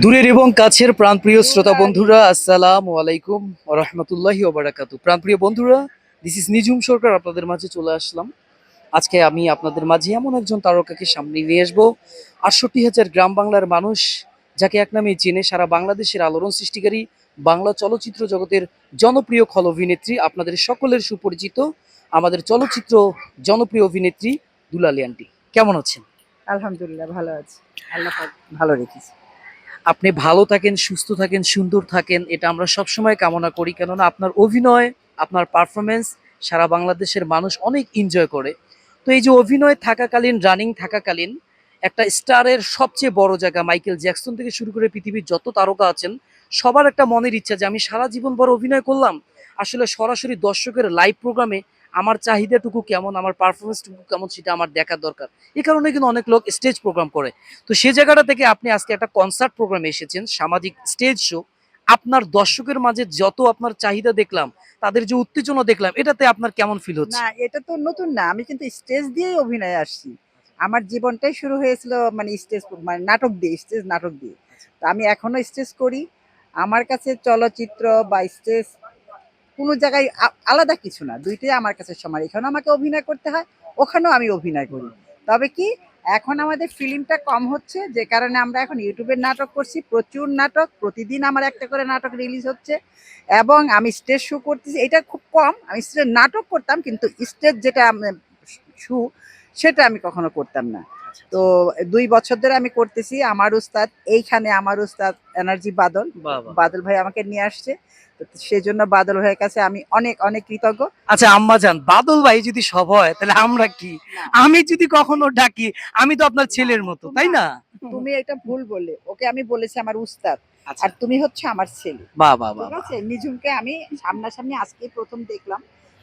দূরের এবং কাছের প্রাণপ্রিয় শ্রোতা বন্ধুরা আসসালামু আলাইকুম রহমতুল্লাহি ওবারাকাতু প্রাণপ্রিয় বন্ধুরা দিস ইজ নিজুম সরকার আপনাদের মাঝে চলে আসলাম। আজকে আমি আপনাদের মাঝে এমন একজন তারকাকে সামনে নিয়ে আসব। আটষট্টি হাজার গ্রাম বাংলার মানুষ যাকে এক নামে চেনে সারা বাংলাদেশের আলোড়ন সৃষ্টিকারী বাংলা চলচ্চিত্র জগতের জনপ্রিয় খল অভিনেত্রী আপনাদের সকলের সুপরিচিত আমাদের চলচ্চিত্র জনপ্রিয় অভিনেত্রী দুলালি আন্টি। কেমন আছেন? আলহামদুলিল্লাহ ভালো আছি। আল্লাহ ভালো রেখেছে। আপনি ভালো থাকেন, সুস্থ থাকেন, সুন্দর থাকেন, এটা আমরা সবসময় কামনা করি। কেননা আপনার অভিনয়, আপনার পারফরমেন্স সারা বাংলাদেশের মানুষ অনেক এনজয় করে। তো এই যে অভিনয় থাকাকালীন রানিং থাকাকালীন একটা স্টারের সবচেয়ে বড় জায়গা মাইকেল জ্যাকসন থেকে শুরু করে পৃথিবীর যত তারকা আছেন, সবার একটা মনের ইচ্ছা যে আমি সারা জীবন বড় অভিনয় করলাম। আসলে সরাসরি দর্শকের লাইভ প্রোগ্রামে আমার চাহিদাটুকু কেমন, আমার পারফরমেন্সটুকু কেমন সেটা আমার দেখার দরকার। এ কারণে কিন্তু অনেক লোক স্টেজ প্রোগ্রাম করে। তো সে জায়গাটা থেকে আপনি আজকে একটা কনসার্ট প্রোগ্রামে এসেছেন, সামাজিক স্টেজ শো আপনার দর্শকের মাঝে যত আপনার চাহিদা দেখলাম, তাদের যে উত্তেজনা দেখলাম, এটাতে আপনার কেমন ফিল হচ্ছে? না, এটা তো নতুন না, আমি কিন্তু স্টেজ দিয়েই অভিনয় আসছি। আমার জীবনটাই শুরু হয়েছিল মানে স্টেজ মানে নাটক দিয়ে স্টেজ নাটক দিয়ে। তো আমি এখনও স্টেজ করি। আমার কাছে চলচ্চিত্র বা স্টেজ কোনো জায়গায় আলাদা কিছু না। দুইটাই আমার কাছে সমান। এখানেও আমাকে অভিনয় করতে হয় ওখানেও আমি অভিনয় করি। তবে কি এখন আমাদের ফিল্মটা কম হচ্ছে যে কারণে আমরা এখন ইউটিউবের নাটক করছি প্রচুর নাটক প্রতিদিন আমার একটা করে নাটক রিলিজ হচ্ছে। এবং আমি স্টেজ শো করতেছি এটা খুব কম। আমি স্টেজ নাটক করতাম কিন্তু স্টেজ যেটা শু সেটা আমি কখনো করতাম না। তো দুই বছর ধরে আমি করতেছি। আমার উস্তাদ এইখানে আমার উস্তাদ এনার্জি বাদল। বাদল ভাই আমাকে নিয়ে আসছে। তো সেজন্য বাদল ভাইয়ের কাছে আমি অনেক অনেক কৃতজ্ঞ। আচ্ছা আম্মা যান বাদল ভাই যদি সব হয় তাহলে আমরা কি? আমি যদি কখনো ডাকি আমি তো আপনার ছেলের মতো তাই না? তুমি এটা ভুল বললে। ওকে আমি বলেছি আমার উস্তাদ। আচ্ছা। আর তুমি হচ্ছে আমার ছেলে। ঠিক আছে? নিজুমকে আমি সামনাসামনি আজকে প্রথম দেখলাম।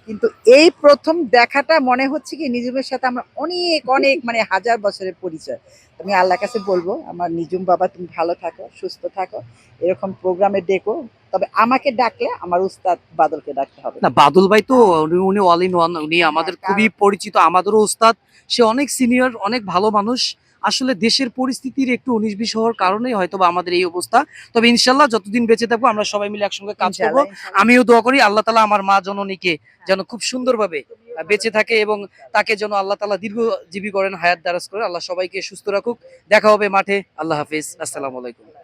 কিন্তু এই প্রথম দেখাটা মনে হচ্ছে কি নিজুমের সাথে আমার অনেক অনেক মানে হাজার বছরের পরিচয়। আমি আল্লাহর কাছে বলব আমার নিজুম বাবা তুমি ভালো থাকো সুস্থ থাকো এরকম প্রোগ্রামে ডেকো। তবে আমাকে ডাকলে আমার উস্তাদ বাদলকে ডাকতে হবে। না বাদল ভাই তো উনি- উনি অল ইন ওয়ান উনি আমাদের খুবই পরিচিত আমাদেরও উস্তাদ। সে অনেক সিনিয়র অনেক ভালো মানুষ। আসলে দেশের পরিস্থিতির একটু উনিশ বিশ হওয়ার কারণেই হয়তো আমাদের এই অবস্থা। তবে ইনশাল্লাহ যতদিন বেঁচে থাকব আমরা সবাই মিলে একসঙ্গে কাজ করব। আমিও দোয়া করি আল্লাহ তালা আমার মা জননীকে যেন খুব সুন্দরভাবে বেঁচে থাকে এবং তাকে যেন আল্লাহ তালা দীর্ঘজীবী করেন হায়াত দারাজ করেন। আল্লাহ সবাইকে সুস্থ রাখুক। দেখা হবে মাঠে। আল্লাহ হাফিজ। আসসালামু আলাইকুম।